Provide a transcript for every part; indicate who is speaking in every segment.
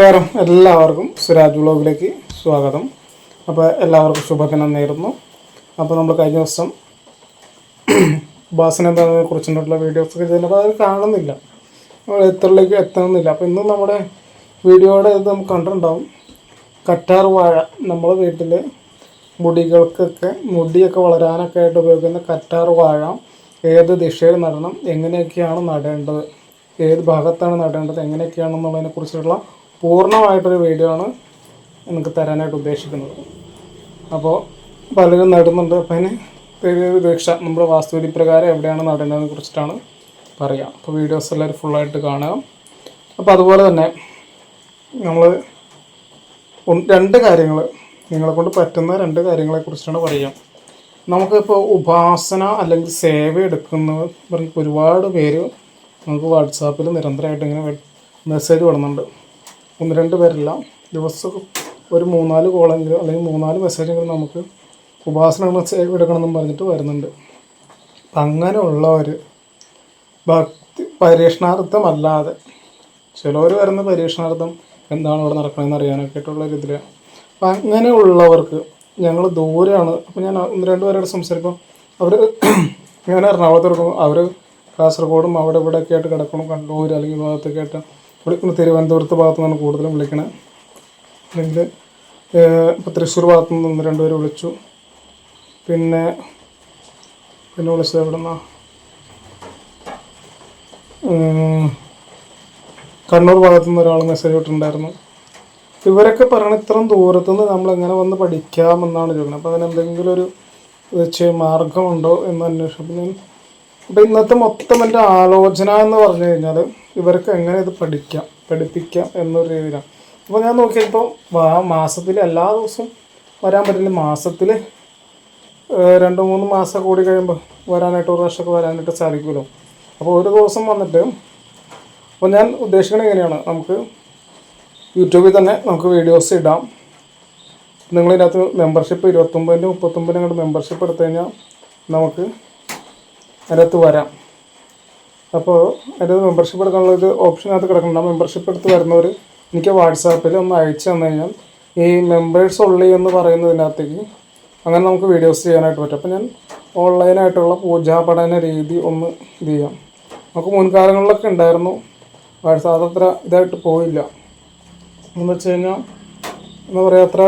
Speaker 1: നമസ്കാരം. എല്ലാവർക്കും സുരാജ് വ്ളോഗിലേക്ക് സ്വാഗതം. അപ്പോൾ എല്ലാവർക്കും ശുഭദിനം നേരുന്നു. അപ്പോൾ നമ്മൾ കഴിഞ്ഞ ദിവസം ഉപാസന കുറിച്ചിട്ടുള്ള വീഡിയോസൊക്കെ ചെയ്യുന്നപ്പോൾ അത് കാണുന്നില്ല. നമ്മൾ എത്രയിലേക്ക് എത്തണമെന്നില്ല. അപ്പോൾ ഇന്ന് നമ്മുടെ വീഡിയോയുടെ ഇത് നമുക്ക് കണ്ടിട്ടുണ്ടാവും. കറ്റാർ വാഴ. നമ്മളെ വീട്ടിൽ മുടികൾക്കൊക്കെ മുടിയൊക്കെ വളരാനൊക്കെ ആയിട്ട് ഉപയോഗിക്കുന്ന കറ്റാർ വാഴ ഏത് ദിശയിൽ നടണം എങ്ങനെയൊക്കെയാണ് നടേണ്ടത് ഏത് ഭാഗത്താണ് നടേണ്ടത് എങ്ങനെയൊക്കെയാണെന്നുള്ളതിനെ കുറിച്ചുള്ള പൂർണമായിട്ടൊരു വീഡിയോ ആണ് നിങ്ങൾക്ക് തരാനായിട്ട് ഉദ്ദേശിക്കുന്നത്. അപ്പോൾ പലരും നടുന്നുണ്ട്. അപ്പം അതിന് ദീക്ഷ നമ്മുടെ വാസ്തുവിധി പ്രകാരം എവിടെയാണ് നടേണ്ടതെന്ന് കുറിച്ചിട്ടാണ് പറയാം. അപ്പോൾ വീഡിയോസ് എല്ലാവരും ഫുള്ളായിട്ട് കാണുക. അപ്പോൾ അതുപോലെ തന്നെ നമ്മൾ രണ്ട് കാര്യങ്ങൾ നിങ്ങളെ കൊണ്ട് പറ്റുന്ന രണ്ട് കാര്യങ്ങളെ കുറിച്ചാണ് പറയുക നമുക്കിപ്പോൾ ഉപാസന അല്ലെങ്കിൽ സേവ എടുക്കുന്നവർ പറഞ്ഞ ഒരുപാട് പേര് നമുക്ക് വാട്സാപ്പിൽ നിരന്തരമായിട്ട് ഇങ്ങനെ മെസ്സേജ് വിടുന്നുണ്ട് ഒന്ന് രണ്ട് പേരല്ല ദിവസം ഒരു മൂന്നാൽ കോളെങ്കിലും അല്ലെങ്കിൽ മൂന്നാൽ മെസ്സേജെങ്കിലും നമുക്ക് ഉപാസന എടുക്കണമെന്നും പറഞ്ഞിട്ട് വരുന്നുണ്ട്. അപ്പം അങ്ങനെയുള്ളവർ ഭക്തി പരീക്ഷണാർത്ഥമല്ലാതെ ചിലവർ വരുന്ന പരീക്ഷണാർത്ഥം എന്താണ് ഇവിടെ നടക്കണമെന്ന് അറിയാനൊക്കെ ആയിട്ടുള്ള ഒരു ഇതിലാണ് അപ്പം അങ്ങനെയുള്ളവർക്ക് ഞങ്ങൾ ദൂരെയാണ്. അപ്പം ഞാൻ ഒന്ന് രണ്ട് പേരോട് സംസാരിക്കും. അവർ ഞാൻ എറണാകുളത്ത് എടുക്കും അവർ കാസർഗോഡും അവിടെ ഇവിടെയൊക്കെ ആയിട്ട് കിടക്കണം. കണ്ണൂർ അല്ലെങ്കിൽ ഭാഗത്തൊക്കെ ആയിട്ട് വിളിക്കുന്ന തിരുവനന്തപുരത്ത് ഭാഗത്തു നിന്നാണ് കൂടുതലും വിളിക്കണത് അല്ലെങ്കിൽ ഇപ്പോൾ തൃശ്ശൂർ ഭാഗത്തു നിന്ന് ഒന്ന് രണ്ടുപേർ വിളിച്ചു. പിന്നെ പിന്നെ വിളിച്ചത് എവിടെ നിന്നാണ് കണ്ണൂർ ഭാഗത്തു നിന്ന് ഒരാൾ മെസ്സേജ് ഇട്ടിട്ടുണ്ടായിരുന്നു. ഇവരൊക്കെ പറയണ ഇത്രയും ദൂരത്തുനിന്ന് നമ്മൾ എങ്ങനെ വന്ന് പഠിക്കാമെന്നാണ് ചോദിക്കുന്നത് അപ്പോൾ അതിനെന്തെങ്കിലും ഒരു മാർഗമുണ്ടോ എന്ന് അന്വേഷിച്ചപ്പോൾ ഞാൻ അപ്പോൾ ഇന്നത്തെ മൊത്തം എന്റെ ആലോചന എന്ന് പറഞ്ഞു കഴിഞ്ഞാൽ ഇവർക്ക് എങ്ങനെ ഇത് പഠിക്കാം പഠിപ്പിക്കാം എന്നൊരു രീതിയിലാണ്. അപ്പോൾ ഞാൻ നോക്കിയപ്പോൾ വാ മാസത്തിൽ എല്ലാ ദിവസവും വരാൻ പറ്റില്ല. മാസത്തിൽ രണ്ട് മൂന്ന് മാസം കൂടി കഴിയുമ്പോൾ വരാനായിട്ട് ഒരു വർഷമൊക്കെ വരാനായിട്ട് സാധിക്കുമല്ലോ. അപ്പോൾ ഒരു ദിവസം വന്നിട്ട് അപ്പോൾ ഞാൻ ഉദ്ദേശിക്കുന്നത് എങ്ങനെയാണ് നമുക്ക് യൂട്യൂബിൽ തന്നെ നമുക്ക് വീഡിയോസ് ഇടാം. നിങ്ങളിതിനകത്ത് മെമ്പർഷിപ്പ് ഇരുപത്തൊമ്പതിന്റെ മുപ്പത്തൊമ്പതിനും അങ്ങോട്ട് മെമ്പർഷിപ്പ് എടുത്തു കഴിഞ്ഞാൽ നമുക്ക് അതിനകത്ത് വരാം. അപ്പോൾ അതിന്റെ മെമ്പർഷിപ്പ് എടുക്കാനുള്ള ഒരു ഓപ്ഷനകത്ത് കിടക്കുന്നുണ്ട്. ആ മെമ്പർഷിപ്പ് എടുത്ത് വരുന്നവർ എനിക്ക് വാട്സാപ്പിൽ ഒന്ന് അയച്ചു തന്നു കഴിഞ്ഞാൽ ഈ മെമ്പേഴ്സ് ഉള്ളി എന്ന് പറയുന്നതിനകത്തേക്ക് അങ്ങനെ നമുക്ക് വീഡിയോസ് ചെയ്യാനായിട്ട് പറ്റും. അപ്പോൾ ഞാൻ ഓൺലൈനായിട്ടുള്ള പൂജാ പഠന രീതി ഒന്ന് ഇത് ചെയ്യാം. നമുക്ക് മുൻകാലങ്ങളിലൊക്കെ ഉണ്ടായിരുന്നു. വാട്സാപ്പ് അതത്ര ഇതായിട്ട് പോയില്ല. എന്ന് വെച്ച് കഴിഞ്ഞാൽ എന്താ പറയുക അത്ര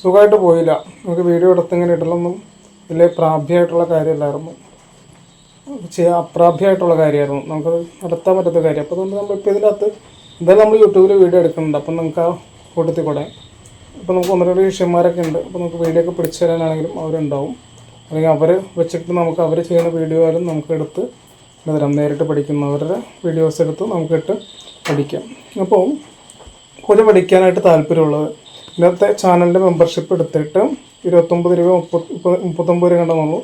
Speaker 1: സുഖമായിട്ട് പോയില്ല. നമുക്ക് വീഡിയോ എടുത്തിങ്ങനെ ഇടലൊന്നും വലിയ പ്രാപ്യമായിട്ടുള്ള കാര്യമല്ലായിരുന്നു. അപ്രാപ്യമായിട്ടുള്ള കാര്യമായിരുന്നു. നമുക്ക് നടത്താൻ പറ്റാത്ത കാര്യം. അപ്പോൾ അതുകൊണ്ട് നമ്മളിപ്പോൾ ഇതിനകത്ത് എന്തായാലും നമ്മൾ യൂട്യൂബിൽ വീഡിയോ എടുക്കുന്നുണ്ട്. അപ്പം നമുക്ക് ആ കൂട്ടത്തിൽ കൂടെ. അപ്പോൾ നമുക്ക് ഒന്ന് രണ്ട് ഉണ്ട്. അപ്പോൾ നമുക്ക് വീഡിയോ ഒക്കെ പിടിച്ചു തരാനാണെങ്കിലും അവരുണ്ടാവും. അല്ലെങ്കിൽ അവർ വെച്ചിട്ട് നമുക്ക് അവർ ചെയ്യുന്ന വീഡിയോ ആയാലും നമുക്ക് എടുത്ത് തരാം. നേരിട്ട് പഠിക്കുന്നവരുടെ വീഡിയോസ് എടുത്ത് നമുക്കിട്ട് പഠിക്കാം. അപ്പോൾ കൂടുതൽ പഠിക്കാനായിട്ട് താല്പര്യമുള്ളത് ഇന്നത്തെ ചാനലിന്റെ മെമ്പർഷിപ്പ് എടുത്തിട്ട് ഇരുപത്തൊമ്പത് രൂപ മുപ്പത് മുപ്പത്തൊമ്പത് രൂപ കണ്ടെന്നുള്ളൂ.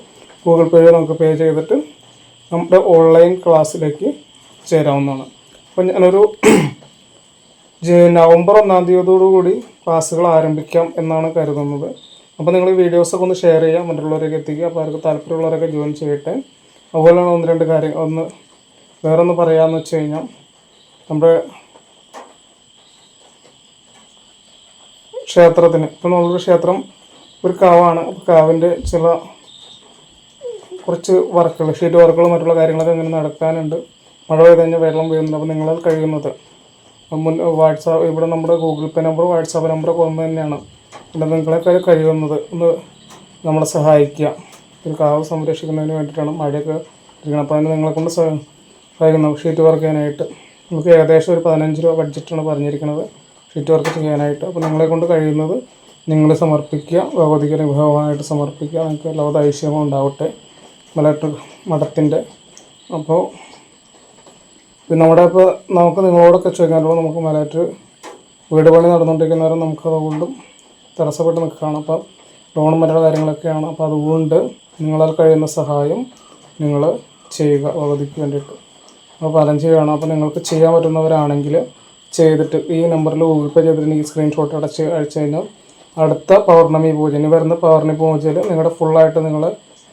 Speaker 1: ഗൂഗിൾ പേ നമുക്ക് പേ ചെയ്തിട്ട് നമ്മുടെ ഓൺലൈൻ ക്ലാസ്സിലേക്ക് ചേരാവുന്നതാണ്. അപ്പം ഞാനൊരു നവംബർ ഒന്നാം തീയതിയോടുകൂടി ക്ലാസ്സുകൾ ആരംഭിക്കാം എന്നാണ് കരുതുന്നത്. അപ്പോൾ നിങ്ങൾ ഈ വീഡിയോസൊക്കെ ഒന്ന് ഷെയർ ചെയ്യുക മറ്റുള്ളവരൊക്കെ എത്തിക്കുക അപ്പോൾ അവർക്ക് താല്പര്യമുള്ളവരൊക്കെ ജോയിൻ ചെയ്യട്ടെ. അതുപോലെ ഒന്ന് രണ്ട് കാര്യങ്ങൾ ഒന്ന് വേറെ ഒന്ന് പറയാമെന്ന് വെച്ച് കഴിഞ്ഞാൽ നമ്മുടെ ക്ഷേത്രത്തിന്. ഇപ്പം നമ്മളൊരു ക്ഷേത്രം ഒരു കാവാണ്. കാവിന്റെ ചില കുറച്ച് വർക്കുകൾ ഷീറ്റ് വർക്കുകൾ മറ്റുള്ള കാര്യങ്ങളൊക്കെ ഇങ്ങനെ നടക്കാനുണ്ട്. മഴ പെയ്ത് കഴിഞ്ഞാൽ വെള്ളം വീഴുന്നുണ്ട്. അപ്പോൾ നിങ്ങളാൽ കഴിയുന്നത്. മുൻ വാട്സാപ്പ് ഇവിടെ നമ്മുടെ Google Pay number WhatsApp number ഒന്ന് തന്നെയാണ്. ഇവിടെ നിങ്ങളെക്കാൾ കഴിയുന്നത്. ഒന്ന് നമ്മളെ സഹായിക്കുക. ഒരു കാവ് സംരക്ഷിക്കുന്നതിന് വേണ്ടിയിട്ടാണ് മഴയൊക്കെ ഇരിക്കുന്നത്. അപ്പോൾ അതിന് നിങ്ങളെ കൊണ്ട് സഹായിക്കുന്നത് സഹായിക്കുന്നു. ഷീറ്റ് വർക്ക് ചെയ്യാനായിട്ട്. നമുക്ക് ഏകദേശം ഒരു പതിനഞ്ച് രൂപ ബഡ്ജറ്റാണ് പറഞ്ഞിരിക്കുന്നത്. ഷീറ്റ് വർക്ക് ചെയ്യാനായിട്ട്. അപ്പോൾ നിങ്ങളെ കൊണ്ട് കഴിയുന്നത് നിങ്ങൾ സമർപ്പിക്കുക. ഭഗവതിക്ക് അനുഭവമായിട്ട് സമർപ്പിക്കുക. നിങ്ങൾക്ക് എല്ലാവിധ ഐശ്വര്യവും ഉണ്ടാവട്ടെ. മലട്ട് മഠത്തിന്റെ. അപ്പോൾ പിന്നെ നമ്മുടെ ഇപ്പോൾ നമുക്ക് നിങ്ങളോടൊക്കെ ചോദിക്കാനുള്ളത് നമുക്ക് മലയാറ്റ് വീട് പണി നടന്നുകൊണ്ടിരിക്കുന്നവരും നമുക്ക് അതുകൊണ്ടും തടസ്സപ്പെട്ട് നിൽക്കുകയാണ്. അപ്പം ലോണും മറ്റുള്ള കാര്യങ്ങളൊക്കെയാണ്. അപ്പോൾ അതുകൊണ്ട് നിങ്ങളാൽ കഴിയുന്ന സഹായം നിങ്ങൾ ചെയ്യുക അവധിക്ക് വേണ്ടിയിട്ട്. അപ്പോൾ പലം ചെയ്യുകയാണ്. അപ്പോൾ നിങ്ങൾക്ക് ചെയ്യാൻ പറ്റുന്നവരാണെങ്കിൽ ചെയ്തിട്ട് ഈ നമ്പറിൽ ഗൂഗിൾ പേ ചെയ്തിട്ട് എനിക്ക് സ്ക്രീൻഷോട്ട് അടച്ച് അയച്ചു കഴിഞ്ഞാൽ അടുത്ത പൗർണമി പൂജ ഇനി വരുന്ന പൗർണമി പൂജയിൽ നിങ്ങളുടെ ഫുള്ളായിട്ട് നിങ്ങൾ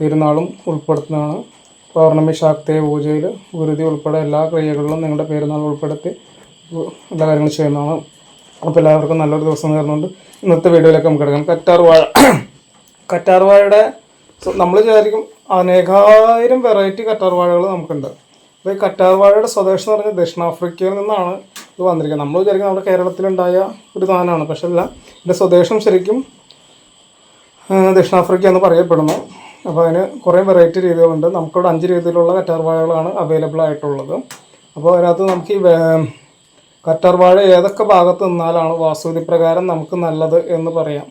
Speaker 1: പെരുന്നാളും ഉൾപ്പെടുത്തുന്നതാണ്. പൗർണമി ശാക്തേ പൂജയിൽ ഗുരുതി ഉൾപ്പെടെ എല്ലാ ക്രിയകളിലും നിങ്ങളുടെ പെരുന്നാൾ ഉൾപ്പെടുത്തി എല്ലാ കാര്യങ്ങളും ചെയ്യുന്നതാണ്. അപ്പോൾ എല്ലാവർക്കും നല്ലൊരു ദിവസം നേർന്നുകൊണ്ട് ഇന്നത്തെ വീഡിയോയിലേക്ക് നമുക്ക് എടുക്കാം കറ്റാർവാഴ. കറ്റാർവാഴയുടെ കറ്റാർ വാഴയുടെ നമ്മൾ വിചാരിക്കും അനേകായിരം വെറൈറ്റി കറ്റാർ വാഴകൾ നമുക്കുണ്ട്. അപ്പോൾ ഈ കറ്റാർവാഴയുടെ സ്വദേശം എന്ന് പറഞ്ഞാൽ ദക്ഷിണാഫ്രിക്കയിൽ നിന്നാണ് ഇത് വന്നിരിക്കുന്നത്. നമ്മൾ വിചാരിക്കും നമ്മുടെ കേരളത്തിലുണ്ടായ ഒരു സാധനമാണ്. പക്ഷെ അല്ല ഇതിന്റെ സ്വദേശം ശരിക്കും ദക്ഷിണാഫ്രിക്ക എന്ന് പറയപ്പെടുന്നു. അപ്പോൾ അതിന് കുറേ വെറൈറ്റി രീതികളുണ്ട്. നമുക്കിവിടെ അഞ്ച് രീതിയിലുള്ള കറ്റാർ വാഴകളാണ് അവൈലബിൾ ആയിട്ടുള്ളത്. അപ്പോൾ അതിനകത്ത് നമുക്ക് ഈ കറ്റാർ വാഴ ഏതൊക്കെ ഭാഗത്ത് നിന്നാലാണ് വാസ്തുവിധി പ്രകാരം നമുക്ക് നല്ലത് എന്ന് പറയാം.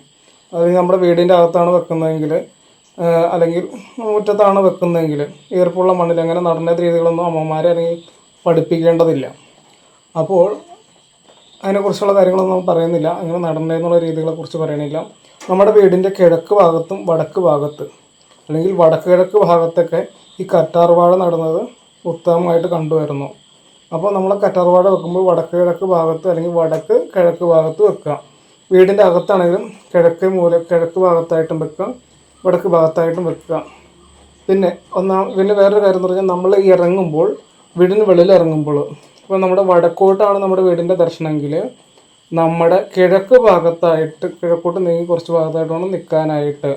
Speaker 1: അത് നമ്മുടെ വീടിന്റെ അകത്താണ് വെക്കുന്നതെങ്കിൽ അല്ലെങ്കിൽ മുറ്റത്താണ് വെക്കുന്നതെങ്കിൽ ഈർപ്പുള്ള മണ്ണിൽ അങ്ങനെ നടന്ന രീതികളൊന്നും അമ്മമാരെ അല്ലെങ്കിൽ പഠിപ്പിക്കേണ്ടതില്ല. അപ്പോൾ അതിനെക്കുറിച്ചുള്ള കാര്യങ്ങളൊന്നും പറയുന്നില്ല. അങ്ങനെ നടന്നതെന്നുള്ള രീതികളെക്കുറിച്ച് പറയണില്ല. നമ്മുടെ വീടിന്റെ കിഴക്ക് ഭാഗത്തും വടക്ക് ഭാഗത്ത് അല്ലെങ്കിൽ വടക്കുകിഴക്ക് ഭാഗത്തൊക്കെ ഈ കറ്റാർവാഴ നടുന്നത് ഉത്തമമായിട്ട് കണ്ടുവരുന്നു. അപ്പോൾ നമ്മൾ കറ്റാർവാഴ വെക്കുമ്പോൾ വടക്ക് കിഴക്ക് ഭാഗത്ത് അല്ലെങ്കിൽ വടക്ക് കിഴക്ക് ഭാഗത്ത് വെക്കുക. വീടിന്റെ അകത്താണെങ്കിലും കിഴക്ക് മൂല കിഴക്ക് ഭാഗത്തായിട്ടും വെക്കുക വടക്ക് ഭാഗത്തായിട്ടും വെക്കുക. പിന്നെ ഒന്നാം പിന്നെ വേറൊരു കാര്യം എന്ന് പറഞ്ഞാൽ നമ്മൾ ഇറങ്ങുമ്പോൾ വീടിന് വെളിയിൽ ഇറങ്ങുമ്പോൾ ഇപ്പോൾ നമ്മുടെ വടക്കോട്ടാണ് നമ്മുടെ വീടിന്റെ ദർശനമെങ്കിൽ നമ്മുടെ കിഴക്ക് ഭാഗത്തായിട്ട് കിഴക്കോട്ട് നീങ്ങി കുറച്ച് ഭാഗത്തായിട്ട് വേണം നിൽക്കാനായിട്ട്.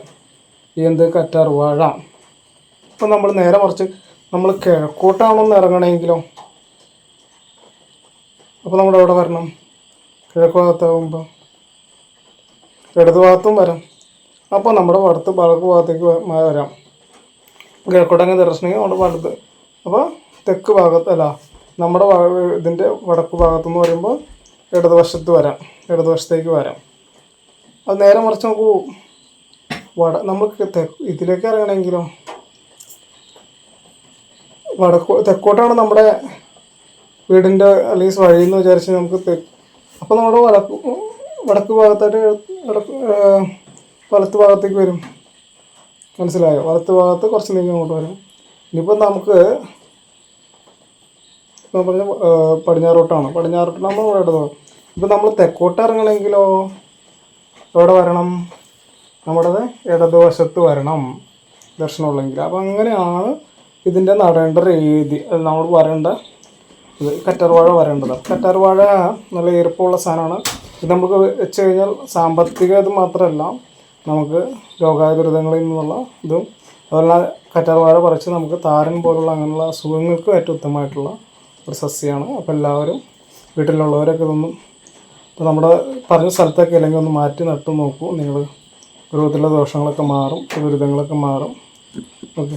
Speaker 1: എന്ത് കറ്റാർ വാഴ? ഇപ്പം നമ്മൾ നേരെ മറിച്ച് നമ്മൾ കിഴക്കോട്ടാണോന്ന് ഇറങ്ങണമെങ്കിലോ? അപ്പോൾ നമ്മൾ എവിടെ വരണം. കിഴക്ക് ഭാഗത്താകുമ്പോൾ ഇടത് ഭാഗത്തും വരാം. അപ്പോൾ നമ്മുടെ വടത്ത് വടക്ക് ഭാഗത്തേക്ക് വരാം. കിഴക്കോട്ടങ്ങ് ദർശനെങ്കിൽ നമ്മുടെ വടത്ത് അപ്പോൾ തെക്ക് ഭാഗത്ത് അല്ല നമ്മുടെ ഇതിന്റെ വടക്ക് ഭാഗത്ത് എന്ന് പറയുമ്പോൾ ഇടതുവശത്ത് വരാം. ഇടതുവശത്തേക്ക് വരാം. അത് നേരെ മറിച്ച് നമുക്ക് വട നമുക്ക് ഇതിലേക്ക് ഇറങ്ങണമെങ്കിലോ? വടക്കോ തെക്കോട്ടാണ് നമ്മുടെ വീടിന്റെ അല്ലെങ്കിൽ വഴി എന്ന് വിചാരിച്ച് നമുക്ക് അപ്പോൾ നമ്മുടെ വടക്ക് വടക്ക് ഭാഗത്തായിട്ട് വടക്ക് വലത്ത് ഭാഗത്തേക്ക് വരും. മനസ്സിലായോ? വലത്ത് ഭാഗത്ത് കുറച്ച് നീങ്ങി അങ്ങോട്ട് വരും. ഇനിയിപ്പോൾ നമുക്ക് പറഞ്ഞ പടിഞ്ഞാറോട്ടാണ് പടിഞ്ഞാറോട്ടാണ് പടിഞ്ഞാറോട്ട് നമ്മൾ ഇവിടെ ഇടതോ ഇപ്പം നമ്മൾ തെക്കോട്ട് ഇറങ്ങണമെങ്കിലോ? എവിടെ വരണം? നമ്മുടെ ഇടതുവശത്ത് വരണം ദർശനമുള്ളെങ്കിൽ. അപ്പം അങ്ങനെയാണ് ഇതിന്റെ നടേണ്ട രീതി. നമ്മൾ വരേണ്ട ഇത് കറ്റാർവാഴ വരേണ്ടത്. കറ്റാർവാഴ നല്ല ഈർപ്പമുള്ള സാധനമാണ്. ഇത് നമുക്ക് വെച്ച് കഴിഞ്ഞാൽ സാമ്പത്തിക ഇത് മാത്രമല്ല നമുക്ക് രോഗാതുരിതങ്ങളിൽ നിന്നുള്ള ഇതും അതുപോലെ കറ്റാർവാഴ പറിച്ച് നമുക്ക് താരൻ പോലുള്ള അങ്ങനെയുള്ള അസുഖങ്ങൾക്ക് ഏറ്റവും ഉത്തമമായിട്ടുള്ള ഒരു സസ്യമാണ്. അപ്പോൾ എല്ലാവരും വീട്ടിലുള്ളവരൊക്കെ ഇതൊന്നും ഇപ്പോൾ നമ്മുടെ പറഞ്ഞ സ്ഥലത്തൊക്കെ അല്ലെങ്കിൽ ഒന്ന് മാറ്റി നട്ടു നോക്കൂ. നിങ്ങൾ രോഗത്തിലെ ദോഷങ്ങളൊക്കെ മാറും ദുരിതങ്ങളൊക്കെ മാറും. ഓക്കെ.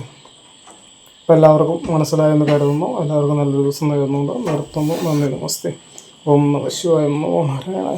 Speaker 1: അപ്പോൾ എല്ലാവർക്കും മനസ്സിലായെന്ന് കരുതുന്നു. എല്ലാവർക്കും നല്ലൊരു ദിവസം നേരുന്നുണ്ട്. നിർത്തുന്നു. നന്ദി നമസ്തേ. ഓം നമ ശിവായ എന്നോ നാരായണ